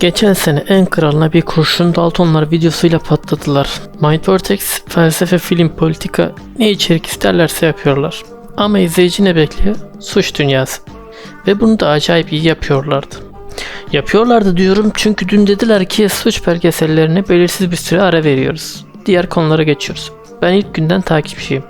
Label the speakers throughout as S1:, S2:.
S1: Geçen sene en kralına bir kurşun Daltonlar videosuyla patladılar. Mind Vortex, felsefe, film, politika ne içerik isterlerse yapıyorlar. Ama izleyici ne bekliyor? Suç dünyası. Ve bunu da acayip iyi yapıyorlardı. Yapıyorlardı diyorum çünkü dün dediler ki suç belgesellerine belirsiz bir süre ara veriyoruz. Diğer konulara geçiyoruz. Ben ilk günden takipçiyim.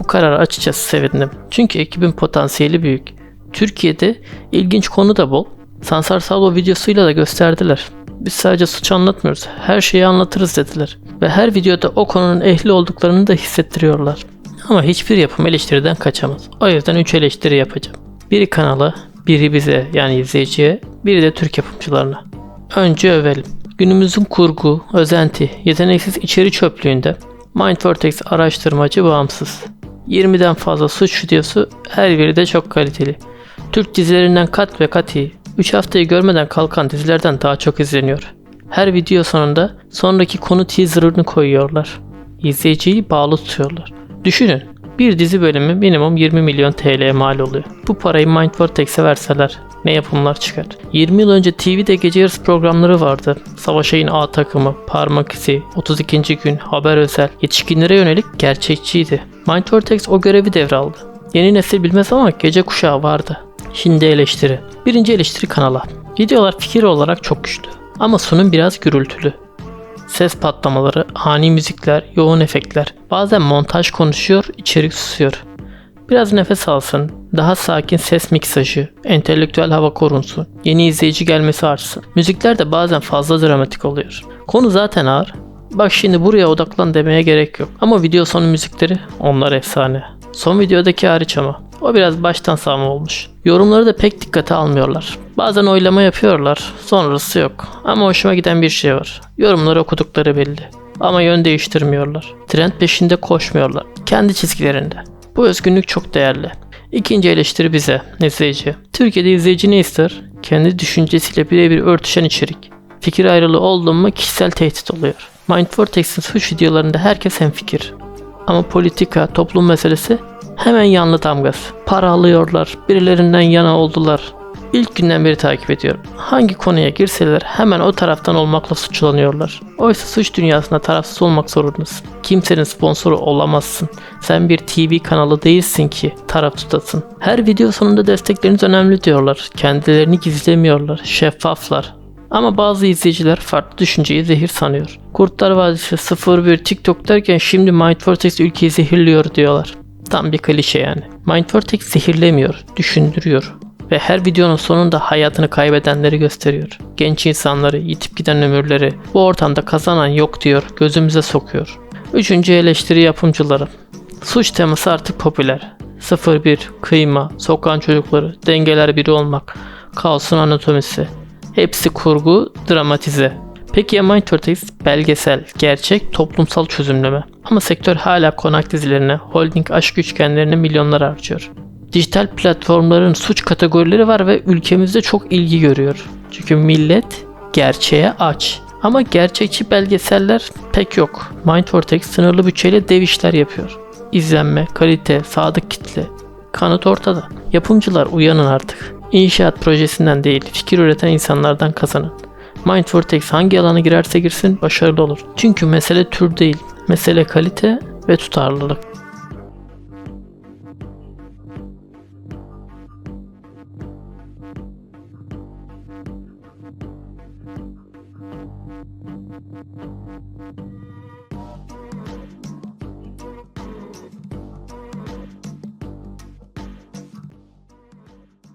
S1: Bu kararı açıkçası sevindim. Çünkü ekibin potansiyeli büyük. Türkiye'de ilginç konu da bol. Sansar Salvo videosuyla da gösterdiler. Biz sadece suç anlatmıyoruz. Her şeyi anlatırız dediler. Ve her videoda o konunun ehli olduklarını da hissettiriyorlar. Ama hiçbir yapım eleştiriden kaçamaz. O yüzden 3 eleştiri yapacağım. Biri kanala, biri bize yani izleyiciye, biri de Türk yapımcılarına. Önce övelim. Günümüzün kurgu, özenti, yeteneksiz içeri çöplüğünde Mind Vortex araştırmacı bağımsız. 20'den fazla suç videosu her biri de çok kaliteli. Türk dizilerinden kat ve kat iyi. 3 haftayı görmeden kalkan dizilerden daha çok izleniyor. Her video sonunda sonraki konu teaserını koyuyorlar. İzleyiciyi bağlı tutuyorlar. Düşünün bir dizi bölümü minimum 20 milyon TL mal oluyor. Bu parayı Mind Vortex'e verseler ne yapımlar çıkar. 20 yıl önce TV'de gece yarısı programları vardı. Savaş Ayın A takımı, Parmak izi, 32. gün, Haber Özel, yetişkinlere yönelik gerçekçiydi. Mind Vortex o görevi devraldı. Yeni nesil bilmez ama gece kuşağı vardı. Şimdi eleştiri. Birinci eleştiri kanala. Videolar fikir olarak çok güçlü. Ama sunum biraz gürültülü. Ses patlamaları, ani müzikler, yoğun efektler. Bazen montaj konuşuyor, içerik susuyor. Biraz nefes alsın, daha sakin ses miksajı, entelektüel hava korunsun, yeni izleyici gelmesi artsın. Müzikler de bazen fazla dramatik oluyor. Konu zaten ağır. Bak şimdi buraya odaklan demeye gerek yok. Ama video sonu müzikleri onlar efsane. Son videodaki hariç ama. O biraz baştan sağma olmuş. Yorumları da pek dikkate almıyorlar. Bazen oylama yapıyorlar. Sonrası yok. Ama hoşuma giden bir şey var. Yorumları okudukları belli. Ama yön değiştirmiyorlar. Trend peşinde koşmuyorlar. Kendi çizgilerinde. Bu özgünlük çok değerli. İkinci eleştiri bize, izleyici. Türkiye'de izleyici ne ister? Kendi düşüncesiyle birebir örtüşen içerik. Fikir ayrılığı oldu mu kişisel tehdit oluyor. Mind Vortex'in suç videolarında herkes hemfikir. Ama politika, toplum meselesi hemen yanlı damgası. Para alıyorlar, birilerinden yana oldular. İlk günden beri takip ediyorum. Hangi konuya girseler hemen o taraftan olmakla suçlanıyorlar. Oysa suç dünyasında tarafsız olmak zorundasın. Kimsenin sponsoru olamazsın. Sen bir TV kanalı değilsin ki taraf tutasın. Her video sonunda destekleriniz önemli diyorlar. Kendilerini gizlemiyorlar. Şeffaflar. Ama bazı izleyiciler farklı düşünceyi zehir sanıyor. Kurtlar Vadisi 01 TikTok derken şimdi Mind Vortex ülkeyi zehirliyor diyorlar. Tam bir klişe yani. Mind Vortex zehirlemiyor, düşündürüyor. Ve her videonun sonunda hayatını kaybedenleri gösteriyor. Genç insanları, yitip giden ömürleri, bu ortamda kazanan yok diyor, gözümüze sokuyor. Üçüncü eleştiri yapımcıları. Suç teması artık popüler. 01, kıyma, sokağın çocukları, dengeler biri olmak, kaosun anatomisi. Hepsi kurgu, dramatize. Peki ya Mind Vortex belgesel, gerçek, toplumsal çözümleme. Ama sektör hala konak dizilerine, holding aşk üçgenlerine milyonlar harcıyor. Dijital platformların suç kategorileri var ve ülkemizde çok ilgi görüyor. Çünkü millet gerçeğe aç. Ama gerçekçi belgeseller pek yok. Mind Vortex sınırlı bütçeyle dev işler yapıyor. İzlenme, kalite, sadık kitle. Kanıt ortada. Yapımcılar uyanın artık. İnşaat projesinden değil, fikir üreten insanlardan kazanın. Mind Vortex hangi alana girerse girsin başarılı olur. Çünkü mesele tür değil, mesele kalite ve tutarlılık.